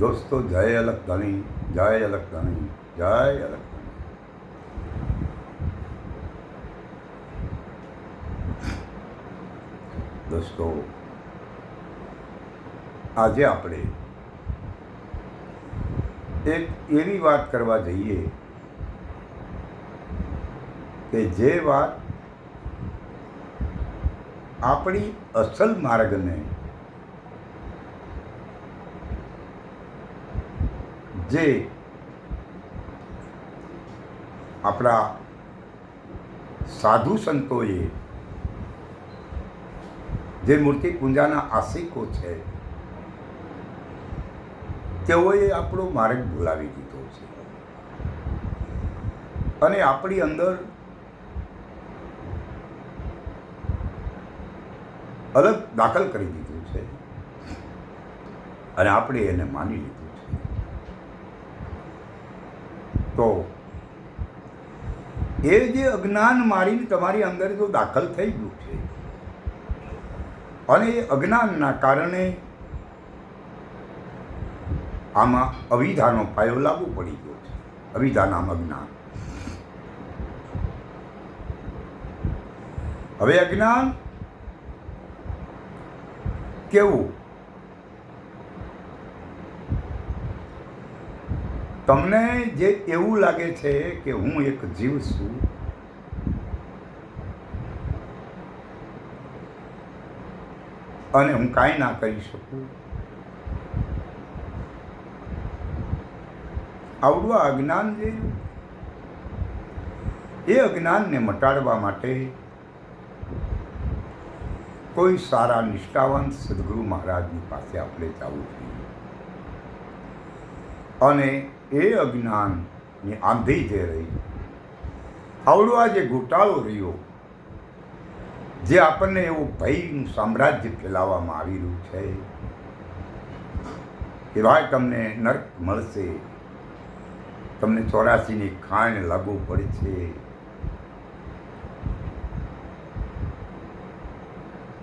દોસ્તો, જય અલગ ધણી, જય અલગ ધણી, જય અલગ ધણી. દોસ્તો, આજે આપણે એક એવી વાત કરવા જઈએ કે જે વાત આપણી અસલ માર્ગને જે આપણા સાધુ સંતોએ જે મૂર્તિ પૂજાના આશિકો છે, તેઓએ આપણો માર્ગ ભૂલાવી દીધો છે. અને આપણી અંદર અલગ દાખલ કરી દીધું છે. અને આપણે એને માની લીધું તો એ જે અજ્ઞાન મારીને તમારી અંદર જો દાખલ થઈ ગયું છે, અને એ અજ્ઞાનના કારણે આમાં અવિધાનો પાયો લાગુ પડી ગયો છે. અવિધાનામ અજ્ઞાન. હવે અજ્ઞાન કેવું? તમને જે એવું લાગે છે કે હું એક જીવ છું, અને હું કાંઈ ના કરી શકું, આવડું આ અજ્ઞાન જે એ અજ્ઞાનને મટાડવા માટે કોઈ સારા નિષ્ઠાવાન સદગુરુ મહારાજની પાસે આપણે જવું જોઈએ. અને એ અજ્ઞાનની આંધી જે રહી. આવડો આ જે ઘોટાળો રહ્યો, જે આપણને એવું ભયનું સામ્રાજ્ય ફેલાવવામાં આવી રહ્યું છે કે ભાઈ તમને નર્ક મળશે, તમને ચોરાસીની ખાણ લાગુ પડશે.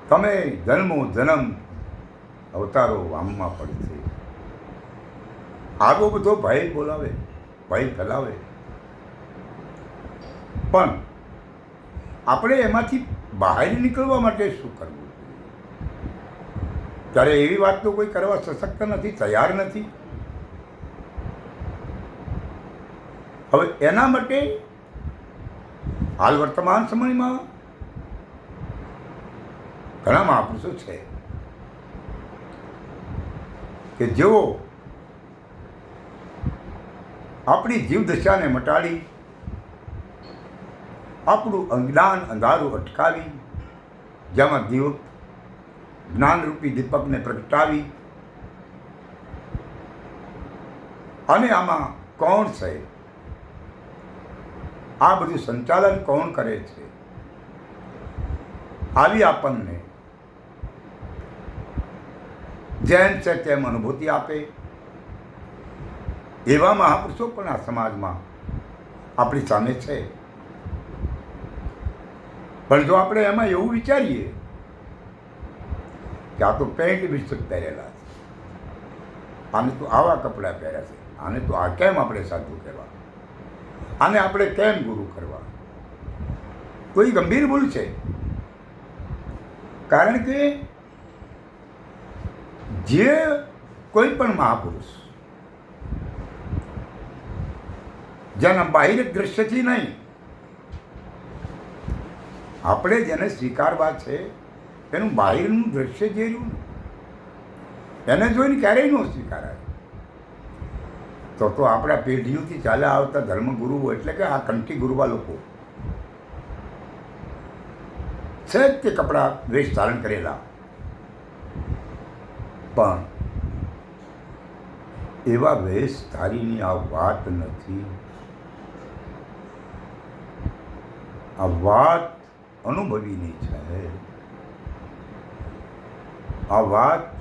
તમે જન્મો જન્મ અવતારો વામમાં પડશે. આગો બધો ભય બોલાવે ભય ફેલાવે પણ આપણે એમાંથી બહાર નીકળવા માટે શું કરવું? ત્યારે એવી વાત તો કોઈ કરવા સશક્ત નથી, તૈયાર નથી. હવે એના માટે હાલ વર્તમાન સમયમાં ઘણા મહાપુરુષો છે કે જેઓ આપણી જીવદશાને મટાડી, આપણું અજ્ઞાન અંધારું અટકાવી, જેમાં દીપ જ્ઞાનરૂપી દીપકને પ્રગટાવી. અને આમાં કોણ છે? આ બધું સંચાલન કોણ કરે છે? આવી આપણને જેમ છે તેમ અનુભૂતિ આપે. એવા મહાપુરુષો પણ આ સમાજમાં આપણી સામે છે. પણ જો આપણે એમાં એવું વિચારીએ કે આ તો પેન્ટ વિસ્તૃત પહેરેલા છે. આને તો આવા કપડાં પહેર્યા છે. આને તો આ કેમ આપણે સાચું કહેવા? આને આપણે કેમ ગુરુ કરવા? એ ગંભીર ભૂલ છે? કારણ કે જે કોઈ પણ મહાપુરુષ જેના બાહ્ય દ્રશ્યથી નહીં. આપણે જેને સ્વીકારવા છે એનું બાહ્યનું દ્રશ્ય જે રહ્યું એને જોઈને ક્યારેય ન સ્વીકારાય. તો તો આપણા પેઢીઓથી ચાલ્યા આવતા ધર્મગુરુઓ એટલે કે આ કંઠી ગુરુવા લોકો છે જ તે કપડાં વેશ ધારણ કરેલા. પણ એવા વેશ ધારીની આ વાત નથી. આ વાત અનુભવીની છે. આ વાત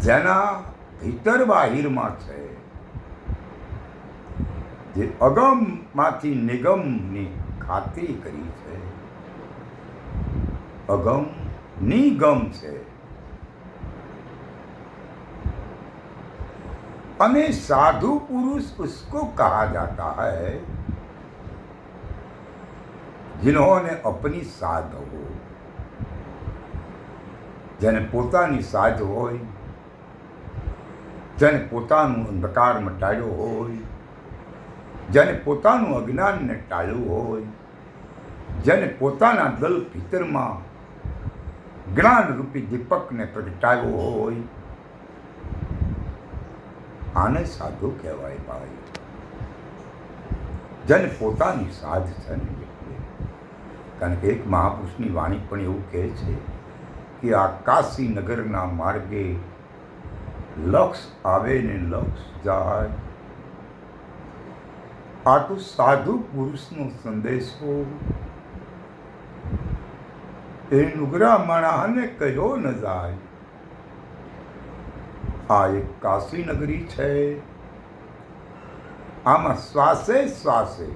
જેના ભીતર બાહિરમાં છે. જે અગમમાંથી નિગમની ખાતરી કરી છે. અગમ નિગમ છે. અને साधु पुरुष उसको कहा जाता है जिन्होंने अपनी साध हो જેને પોતાની સાધ હોય જેને પોતાનું અંધકાર મટાડ્યો હોય જેને પોતાનું અજ્ઞાનને ટાળ્યું હોય જેને પોતાના દલ ભીતરમાં જ્ઞાનરૂપી દીપકને પ્રગટાવ્યો હોય આને સાધુ કહેવાય ભાઈ. જેને પોતાની સાધ છે ને કારણ કે એક મહાપુરુષની વાણી પણ એવું કહે છે કે આ કાશી નગરના માર્ગે લક્ષ આવે ને લક્ષ જાય. આ તો સાધુ પુરુષનો સંદેશો એ નુગરા માણાને કયો ન જાય. આ એક કાશી નગરી છે. આમાં શ્વાસે શ્વાસે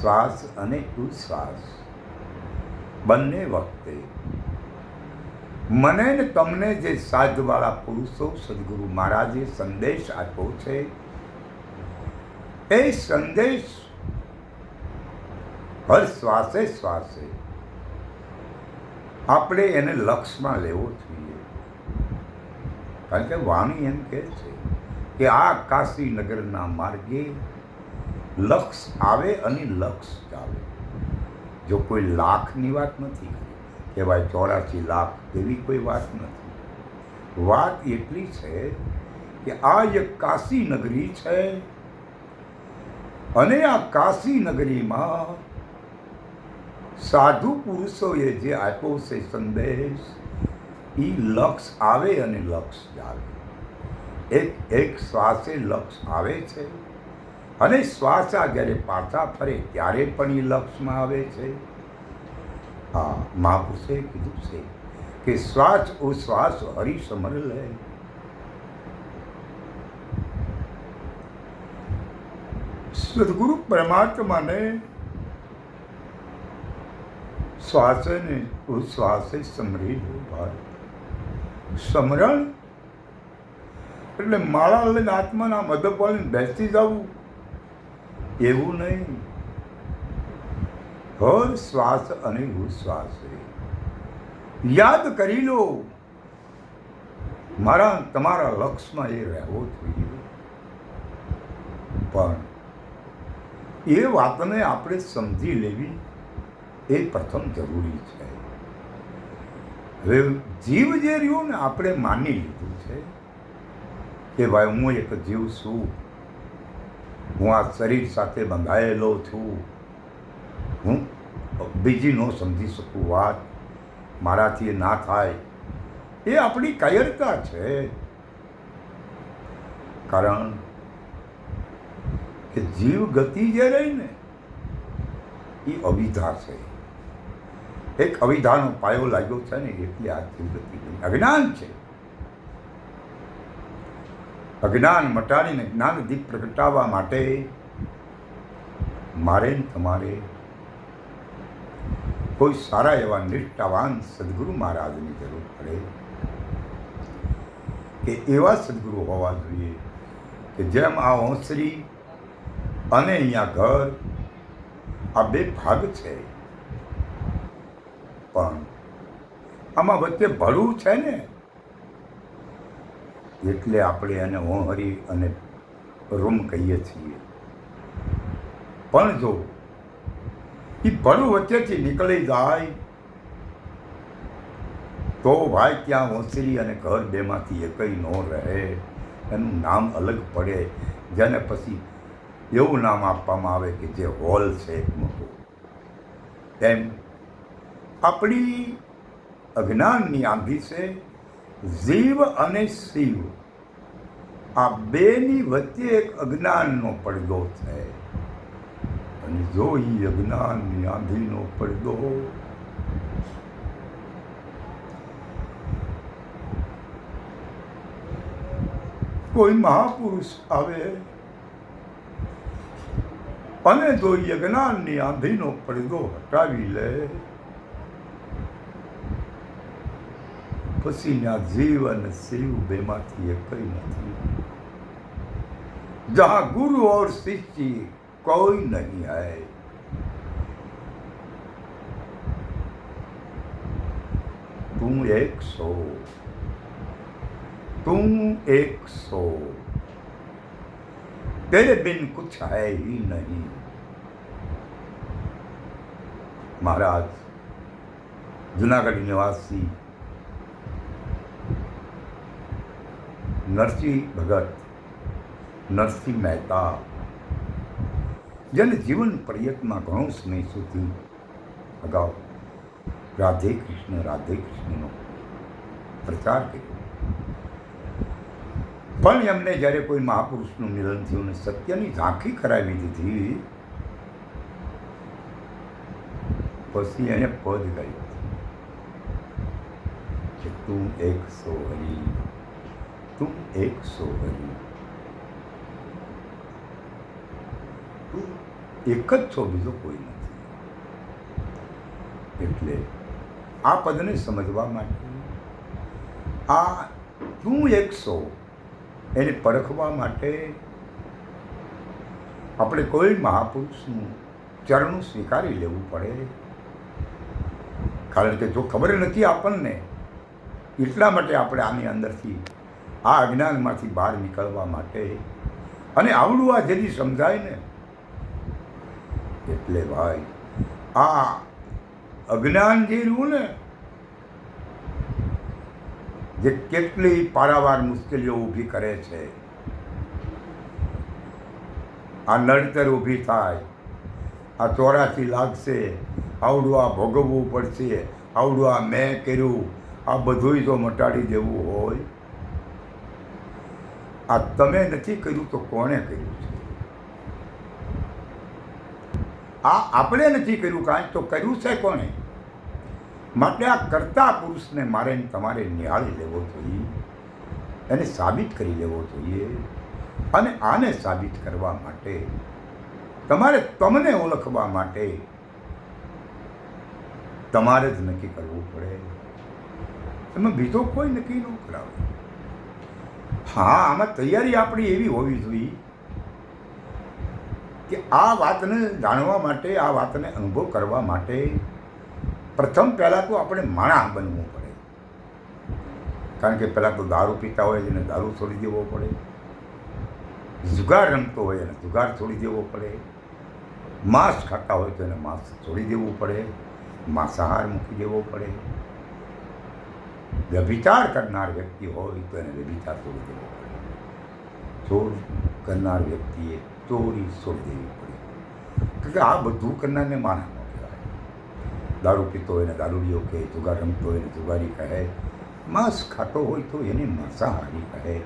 શ્વાસ અને ઉચ્છ્વાસ બંને વખતે. મને ને તમને જે સાધવાળા પુરુષો સદગુરુ મહારાજે સંદેશ આપ્યો છે, એ સંદેશ હર શ્વાસે શ્વાસે આપણે એને લક્ષમાં લેવો જોઈએ. કારણ કે વાણી એમ કહે છે કે આ કાશી નગરના માર્ગે લક્ષ આવે અને લક્ષ ચાલે. જો કોઈ લાખની વાત નથી કે ભાઈ ચોરાસી લાખ એવી કોઈ વાત નથી. વાત એટલી છે કે આ એક કાશી નગરી છે અને આ કાશી નગરીમાં સાધુ પુરુષોએ જે આપ્યો છે સંદેશ એ લક્ષ આવે અને લક્ષ જાવે એક એક શ્વાસે લક્ષ આવે છે અને શ્વાસા જ્યારે પાછા ફરે ત્યારે પણ એ લક્ષમાં આવે છે. હા, મહાપુરુષે કીધું છે કે શ્વાસ ઓ શ્વાસ હરી સમર લે. સદગુરુ પરમાત્માને શ્વાસે ઉશ્વાસે સમરી લો ભાઈ સમરણ એટલે માળા લઈને આત્માના મદદ વાળીને બેસી જવું? એવું નહીં. હર શ્વાસ અને ઉશ્વાસ યાદ કરી લો. મારા, તમારા લક્ષમાં એ રહેવો જોઈએ. પણ એ વાતને આપણે સમજી લેવી એ પ્રથમ જરૂરી છે. હવે જીવ જે રહ્યો ને આપણે માની લીધું છે કે ભાઈ હું એક જીવ છું. હું આ શરીર સાથે બંધાયેલો છું. હું બીજી ન સમજી શકું વાત મારાથી ના થાય. એ આપણી કાયરતા છે. કારણ કે જીવ ગતિ જે રહી ને, એ અવિધા છે. એક અવિધાનો પાયો લાગ્યો છે ને, એટલે આ જીવ અજ્ઞાન છે. અજ્ઞાન મટાડીને જ્ઞાન દીપ પ્રગટાવવા માટે મારે તમારે કોઈ સારા એવા નિષ્ઠાવાન સદગુરુ મહારાજની જરૂર પડે. કે એવા સદગુરુ હોવા જોઈએ કે જેમ આ ઓસરી અને અહીંયા ઘર, આ બે ભાગ છે. પણ આમાં વચ્ચે ભળું છે ને? એટલે આપણે એને હોંહરી અને રૂમ કહીએ છીએ. પણ જો એ ભળું વચ્ચેથી નીકળી જાય, તો ભાઈ ત્યાં ઓસરી અને ઘર બેમાંથી એકઈ ન રહે. એનું નામ અલગ પડે. જેને પછી એવું નામ આપવામાં આવે કે જે હોલ છે એક મોટો. તેમ આપણી અજ્ઞાનની આંધી છે જીવ અને શિવ. આ બેની વચ્ચે એક અજ્ઞાનનો પડદો છે. અને જો એ અજ્ઞાનની આંધીનો પડદો કોઈ મહાપુરુષ આવે અને જો અજ્ઞાનની આંધીનો પડદો હટાવી લે પસીના જીવ અને શિવ બેમાંથી એકઈ નથી જહાં ગુરુ और शिष्य कोई नहीं है तुम एक सो तुम एक सो तेरे बिन कुछ है ही नहीं महाराज जूनागढ़ निवासी નરસિંહ ભગત, નરસિંહ મહેતા. જેને જીવન પ્રયત્નમાં ઘણો સમય સુધી અગાઉ રાધે કૃષ્ણ, રાધે કૃષ્ણનો પ્રચાર કર્યો. પણ એમને જ્યારે કોઈ મહાપુરુષનું મિલન થયું અને સત્યની ઝાંખી કરાવી દીધી, પછી એને પદ ગાયું. કે તું એક સો હરી તું એક સોહરી તું એક જ છો, બીજો કોઈ નથી. એટલે આ પદને સમજવા માટે આ તું એક સો એને પરખવા માટે આપણે કોઈ મહાપુરુષનું ચરણું સ્વીકારી લેવું પડે. કારણ કે જો ખબર નથી આપણને, એટલા માટે આપણે આની અંદરથી આ અજ્ઞાનમાંથી બહાર નીકળવા માટે અને આવડું આ જેથી સમજાય ને, એટલે ભાઈ, આ અજ્ઞાન જે રહ્યું ને, જે કેટલી પારાવાર મુશ્કેલીઓ ઊભી કરે છે, આ નડતર ઊભી થાય, આ ચોરાથી લાગશે, આવડું આ ભોગવવું પડશે, આવડું આ મેં કર્યું, આ બધુંય જો મટાડી દેવું હોય. આ તમે નથી કર્યું તો કોણે કર્યું? છે આ આપણે નથી કર્યું કાંઈ, તો કર્યું છે કોણે? માટે આ કરતા પુરુષને મારે તમારે નિહાળી લેવો જોઈએ, એને સાબિત કરી લેવો જોઈએ, અને આને સાબિત કરવા માટે, તમારે તમને ઓળખવા માટે તમારે જ નક્કી કરવું પડે. એમાં બીજો કોઈ નક્કી ન કરાવે. હા, આમાં તૈયારી આપણી એવી હોવી જોઈએ કે આ વાતને જાણવા માટે, આ વાતને અનુભવ કરવા માટે પ્રથમ પહેલાં તો આપણે માણા બનવું પડે. કારણ કે પહેલાં તો દારૂ પીતા હોય એને દારૂ છોડી દેવો પડે. જુગાર રમતો હોય એને જુગાર છોડી દેવો પડે. માંસ ખાતા હોય તો એને માંસ છોડી દેવું પડે. માંસાહાર મૂકી દેવો પડે. વ્યભિચાર કરનાર વ્યક્તિ હોય તો એને વ્યભિચાર છોડી દેવો પડે ચોર કરનાર વ્યક્તિએ ચોરી છોડી દેવી પડે કારણ કે આ બધું કરનારને માણા ન કહેવાય દારૂ પીતો હોય ને દારૂડીઓ કહે જુગાર રમતો હોય ને જુગારી કહે માંસ ખાતો હોય તો એને માંસાહારી કહે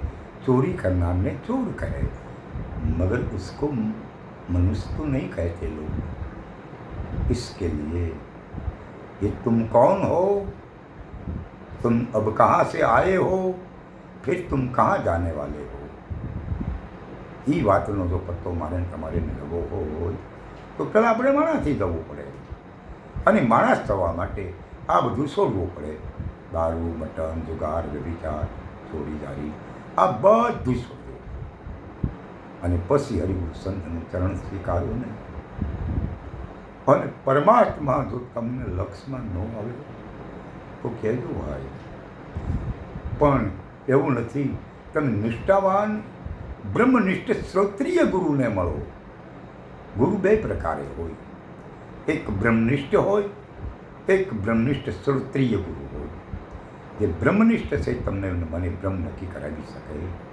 ચોરી करनारने चोर कहे मगर उसको मनुष्य तो नहीं कहते लोग इसके लिए ये तुम कौन हो तुम अब कहाँ से आए हो फिर तुम कहाँ जाने वाले हो એ વાતનો જો પત્તો મારે ને તમારે મેળવવો હોય તો પહેલાં આપણે માણસથી જવું પડે અને માણસ થવા માટે આ બધું છોડવું પડે દારૂ મટન જુગાર વ્યભિચાર ચોરી જારી આ બધું છોડવું અને પછી હરિગુરુ સંતનું ચરણ સ્વીકાર્યું ને અને પરમાત્મા જો તમને લક્ષમાં ન આવે તો કહેજો ભાઈ. પણ એવું નથી. તમે નિષ્ઠાવાન, બ્રહ્મનિષ્ઠ શ્રોત્રિય ગુરુને મળો. ગુરુ બે પ્રકારે હોય. એક બ્રહ્મનિષ્ઠ હોય એક બ્રહ્મનિષ્ઠ શ્રોત્રિય ગુરુ હોય. જે બ્રહ્મનિષ્ઠ છે તમને મને બ્રહ્મ નક્કી કરાવી શકે.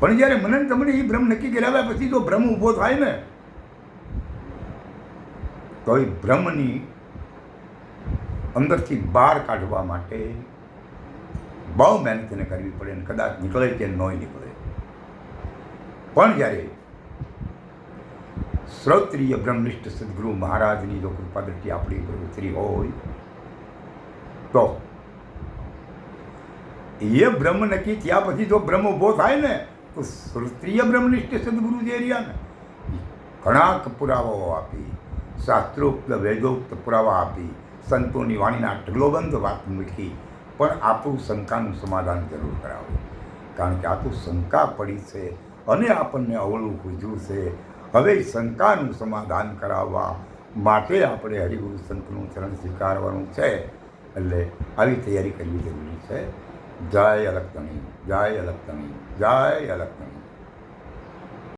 પણ જ્યારે મને તમને એ બ્રહ્મ નક્કી કરાવ્યા પછી જો ભ્રમ ઊભો થાય ને? તો એ બ્રહ્મની અંદરથી બહાર કાઢવા માટે બહુ મહેનત એને કરવી પડે અને કદાચ નીકળે કે ન નીકળે. પણ જ્યારે શ્રોત્રિય બ્રહ્મનિષ્ઠ સદગુરુ મહારાજની જો કૃપા દ્રષ્ટિ આપણી ઉપર ઉતરી હોય, તો એ બ્રહ્મ નક્કી થયા પછી જો બ્રહ્મ ઊભો થાય ને, તો શ્રોત્રિય બ્રહ્મનિષ્ઠ સદગુરુ જે રહ્યા ઘણા પુરાવાઓ આપી, શાસ્ત્રોક્ત, વેદોક્ત પુરાવા આપી સંતોની વાણીના ઢગલોબંધ વાત મૂકી, પણ આપણું શંકાનું સમાધાન જરૂર કરાવો. કારણ કે આપણું શંકા પડી છે અને આપણને અવળું પૂછ્યું છે. હવે શંકાનું સમાધાન કરાવવા માટે આપણે હરિગુરુ સંતનું ચરણ સ્વીકારવાનું છે. એટલે આવી તૈયારી કરવી જરૂરી છે. જય અલગતણી જય અલગતણી જય અલગતણી